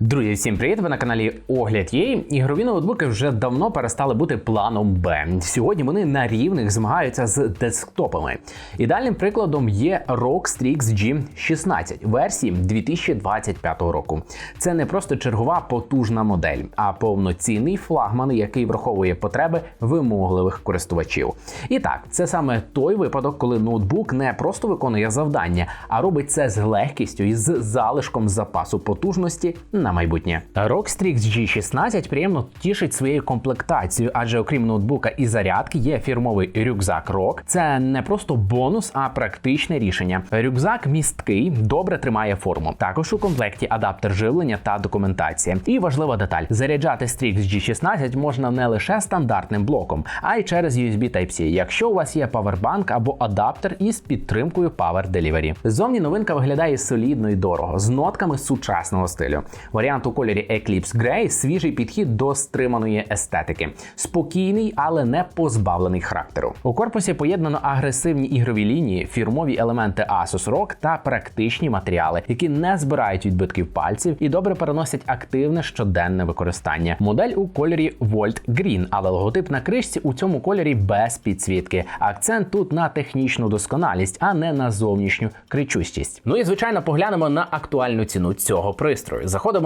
Друзі, всім привіт! Ви на каналі Огляд Єй. Ігрові ноутбуки вже давно перестали бути планом Б. Сьогодні вони на рівних змагаються з десктопами. Ідеальним прикладом є ROG Strix G16 версії 2025 року. Це не просто чергова потужна модель, а повноцінний флагман, який враховує потреби вимогливих користувачів. І так, це саме той випадок, коли ноутбук не просто виконує завдання, а робить це з легкістю і з залишком запасу потужності на майбутнє. ROG Strix G16 приємно тішить своєю комплектацією, адже окрім ноутбука і зарядки є фірмовий рюкзак ROG. Це не просто бонус, а практичне рішення. Рюкзак місткий, добре тримає форму. Також у комплекті адаптер живлення та документація. І важлива деталь: заряджати Strix G16 можна не лише стандартним блоком, а й через USB Type-C, якщо у вас є павербанк або адаптер із підтримкою Power Delivery. Зовні новинка виглядає солідно і дорого, з нотками сучасного стилю. Варіант у кольорі Eclipse Grey – свіжий підхід до стриманої естетики, спокійний, але не позбавлений характеру. У корпусі поєднано агресивні ігрові лінії, фірмові елементи Asus ROG та практичні матеріали, які не збирають відбитків пальців і добре переносять активне щоденне використання. Модель у кольорі Volt Green, але логотип на кришці у цьому кольорі без підсвітки. Акцент тут на технічну досконалість, а не на зовнішню кричущість. Ну і звичайно, поглянемо на актуальну ціну цього пристрою. Заходимо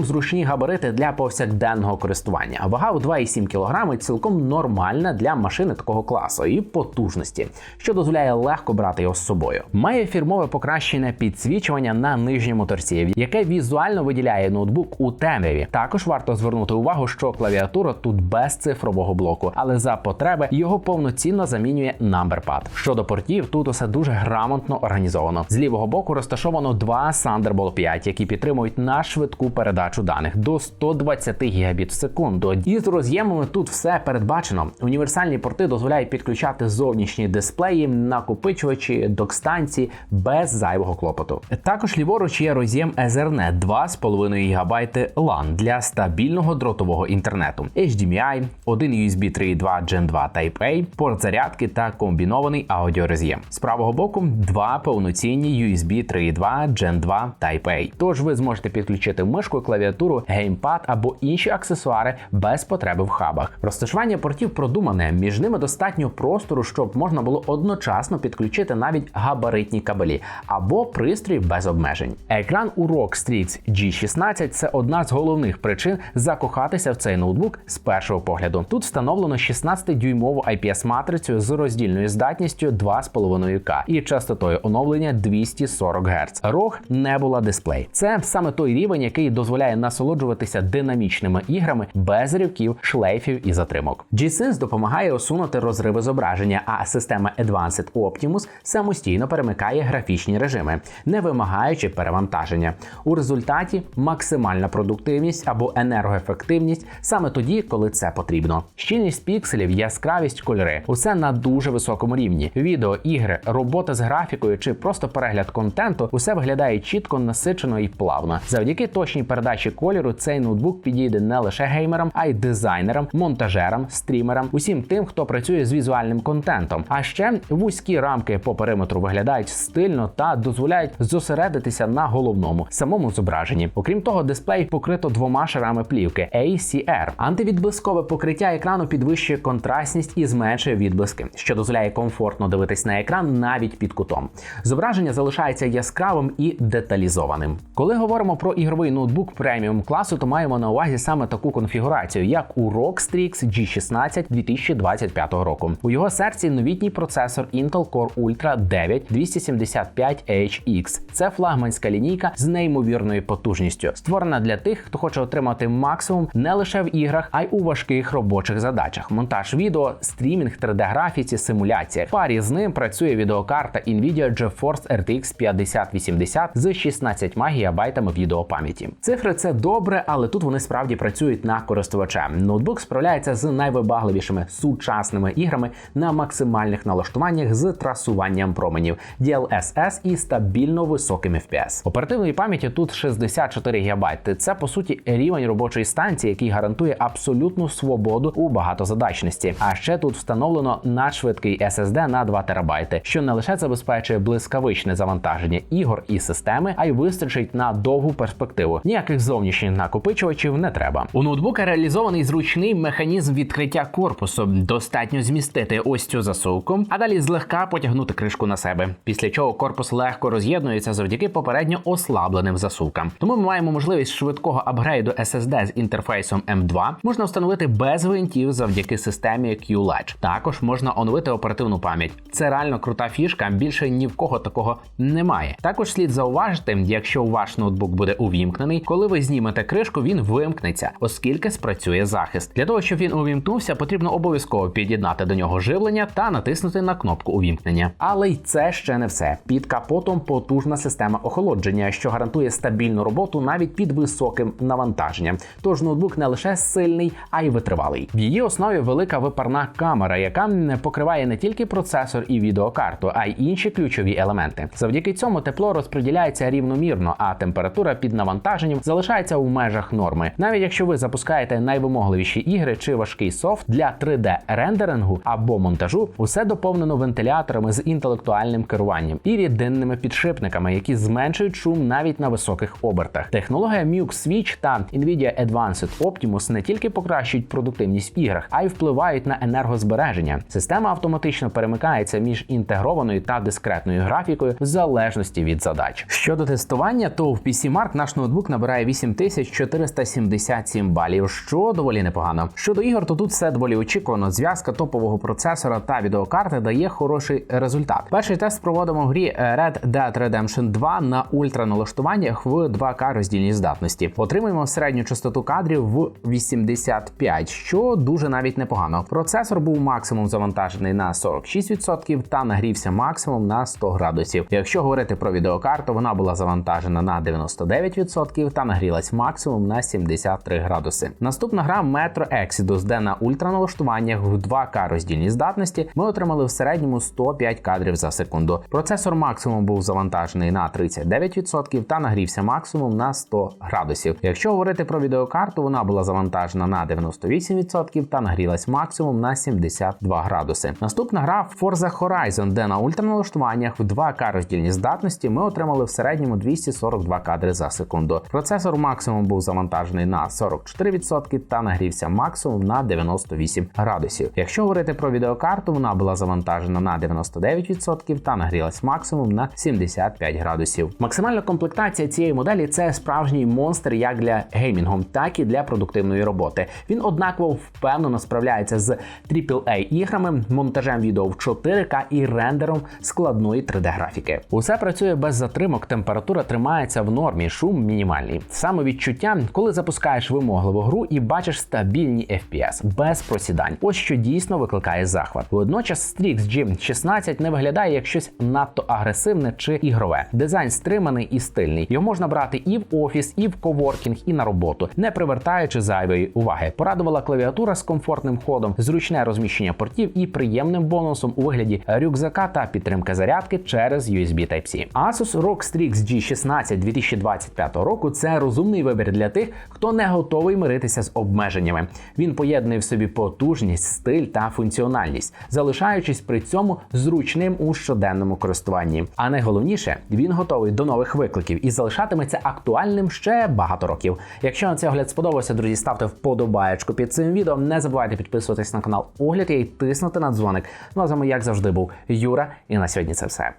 зручні габарити для повсякденного користування. Вага у 2,7 кг цілком нормальна для машини такого класу і потужності, що дозволяє легко брати його з собою. Має фірмове покращене підсвічування на нижньому торці, яке візуально виділяє ноутбук у темряві. Також варто звернути увагу, що клавіатура тут без цифрового блоку, але за потреби його повноцінно замінює numberpad. Щодо портів, тут усе дуже грамотно організовано. З лівого боку розташовано два Thunderbolt 5, які підтримують на швидку передачу даних до 120 гігабіт в секунду. І з роз'ємами тут все передбачено. Універсальні порти дозволяють підключати зовнішні дисплеї, накопичувачі, док-станції без зайвого клопоту. Також ліворуч є роз'єм Ethernet 2,5 ГБ LAN для стабільного дротового інтернету, HDMI, один USB 3.2 Gen 2 Type-A, порт зарядки та комбінований аудіороз'єм. З правого боку два повноцінні USB 3.2 Gen 2 Type-A. Тож ви зможете підключити мишку, клавіатуру, геймпад або інші аксесуари без потреби в хабах. Розташування портів продумане, між ними достатньо простору, щоб можна було одночасно підключити навіть габаритні кабелі або пристрій без обмежень. Екран у ROG Strix G16 це одна з головних причин закохатися в цей ноутбук з першого погляду. Тут встановлено 16-дюймову IPS-матрицю з роздільною здатністю 2,5К і частотою оновлення 240 Гц. ROG Nebula дисплей. Це саме той рівень, який дозволяє насолоджуватися динамічними іграми без ривків, шлейфів і затримок. G-Sense допомагає усунути розриви зображення, а система Advanced Optimus самостійно перемикає графічні режими, не вимагаючи перевантаження. У результаті максимальна продуктивність або енергоефективність саме тоді, коли це потрібно. Щільність пікселів, яскравість кольори усе на дуже високому рівні. Відео, ігри, робота з графікою чи просто перегляд контенту усе виглядає чітко, насичено і плавно. Завдяки точній передачі кольору цей ноутбук підійде не лише геймерам, а й дизайнерам, монтажерам, стрімерам, усім тим, хто працює з візуальним контентом. А ще вузькі рамки по периметру виглядають стильно та дозволяють зосередитися на головному самому зображенні. Окрім того, дисплей покрито двома шарами плівки ACR. Антивідблискове покриття екрану підвищує контрастність і зменшує відблиски, що дозволяє комфортно дивитись на екран навіть під кутом. Зображення залишається яскравим і деталізованим. Коли говоримо про ігровий ноутбук преміум класу, то маємо на увазі саме таку конфігурацію, як у ROG Strix G16 2025 року. У його серці новітній процесор Intel Core Ultra 9 275HX. Це флагманська лінійка з неймовірною потужністю, створена для тих, хто хоче отримати максимум не лише в іграх, а й у важких робочих задачах: монтаж відео, стрімінг, 3D-графіці, симуляція. В парі з ним працює відеокарта Nvidia GeForce RTX 5080 з 16 ГБ відеопам'яті. Цифри Ігри це добре, але тут вони справді працюють на користувача. Ноутбук справляється з найвибагливішими сучасними іграми на максимальних налаштуваннях з трасуванням променів, DLSS і стабільно високим FPS. Оперативної пам'яті тут 64 ГБ. Це по суті рівень робочої станції, який гарантує абсолютну свободу у багатозадачності. А ще тут встановлено надшвидкий SSD на 2 ТБ, що не лише забезпечує блискавичне завантаження ігор і системи, а й вистачить на довгу перспективу. Ніяких зовнішніх накопичувачів не треба. У ноутбука реалізований зручний механізм відкриття корпусу. Достатньо змістити ось цю засувку, а далі злегка потягнути кришку на себе. Після чого корпус легко роз'єднується завдяки попередньо ослабленим засувкам. Тому ми маємо можливість швидкого апгрейду SSD з інтерфейсом M2 можна встановити без гвинтів завдяки системі QLedge. Також можна оновити оперативну пам'ять. Це реально крута фішка. Більше ні в кого такого немає. Також слід зауважити, якщо ваш ноутбук буде увімкнений, коли ви знімете кришку, він вимкнеться, оскільки спрацює захист. Для того щоб він увімкнувся, потрібно обов'язково під'єднати до нього живлення та натиснути на кнопку увімкнення. Але й це ще не все. Під капотом потужна система охолодження, що гарантує стабільну роботу навіть під високим навантаженням. Тож ноутбук не лише сильний, а й витривалий. В її основі велика випарна камера, яка покриває не тільки процесор і відеокарту, а й інші ключові елементи. Завдяки цьому тепло розподіляється рівномірно, а температура під навантаженням залишається у межах норми. Навіть якщо ви запускаєте найвимогливіші ігри чи важкий софт для 3D рендерингу або монтажу, усе доповнено вентиляторами з інтелектуальним керуванням і рідинними підшипниками, які зменшують шум навіть на високих обертах. Технологія Mux Switch та Nvidia Advanced Optimus не тільки покращують продуктивність в іграх, а й впливають на енергозбереження. Система автоматично перемикається між інтегрованою та дискретною графікою в залежності від задач. Щодо тестування, то в PC Mark наш ноутбук набирає 8477 балів, що доволі непогано. Щодо ігор, то тут все доволі очікувано. Зв'язка топового процесора та відеокарти дає хороший результат. Перший тест проводимо в грі Red Dead Redemption 2 на ультраналаштуваннях в 2К роздільній здатності. Отримуємо середню частоту кадрів в 85, що дуже навіть непогано. Процесор був максимум завантажений на 46% та нагрівся максимум на 100 градусів. Якщо говорити про відеокарту, вона була завантажена на 99% та нагрілась максимум на 73 градуси. Наступна гра Metro Exodus, де на ультраналаштуваннях в 2К роздільній здатності ми отримали в середньому 105 кадрів за секунду. Процесор максимум був завантажений на 39% та нагрівся максимум на 100 градусів. Якщо говорити про відеокарту, вона була завантажена на 98% та нагрілась максимум на 72 градуси. Наступна гра Forza Horizon, де на ультраналаштуваннях в 2К роздільній здатності ми отримали в середньому 242 кадри за секунду. Процесор максимум був завантажений на 44% та нагрівся максимум на 98 градусів. Якщо говорити про відеокарту, вона була завантажена на 99% та нагрілась максимум на 75 градусів. Максимальна комплектація цієї моделі це справжній монстр як для геймінгу, так і для продуктивної роботи. Він однаково впевнено справляється з AAA іграми, монтажем відео в 4К і рендером складної 3D графіки. Усе працює без затримок, температура тримається в нормі, шум мінімальний. Саме відчуття, коли запускаєш вимогливу гру і бачиш стабільні FPS без просідань. Ось що дійсно викликає захват. Водночас Strix G16 не виглядає як щось надто агресивне чи ігрове. Дизайн стриманий і стильний. Його можна брати і в офіс, і в коворкінг, і на роботу, не привертаючи зайвої уваги. Порадувала клавіатура з комфортним ходом, зручне розміщення портів і приємним бонусом у вигляді рюкзака та підтримка зарядки через USB Type-C. Asus ROG Strix G16 2025 року це розумний вибір для тих, хто не готовий миритися з обмеженнями. Він поєднує в собі потужність, стиль та функціональність, залишаючись при цьому зручним у щоденному користуванні. А найголовніше, він готовий до нових викликів і залишатиметься актуальним ще багато років. Якщо на цей огляд сподобався, друзі, ставте вподобаєчку під цим відео. Не забувайте підписуватись на канал Огляд і тиснути на дзвоник. Ну а з вами, як завжди, був Юра. І на сьогодні це все.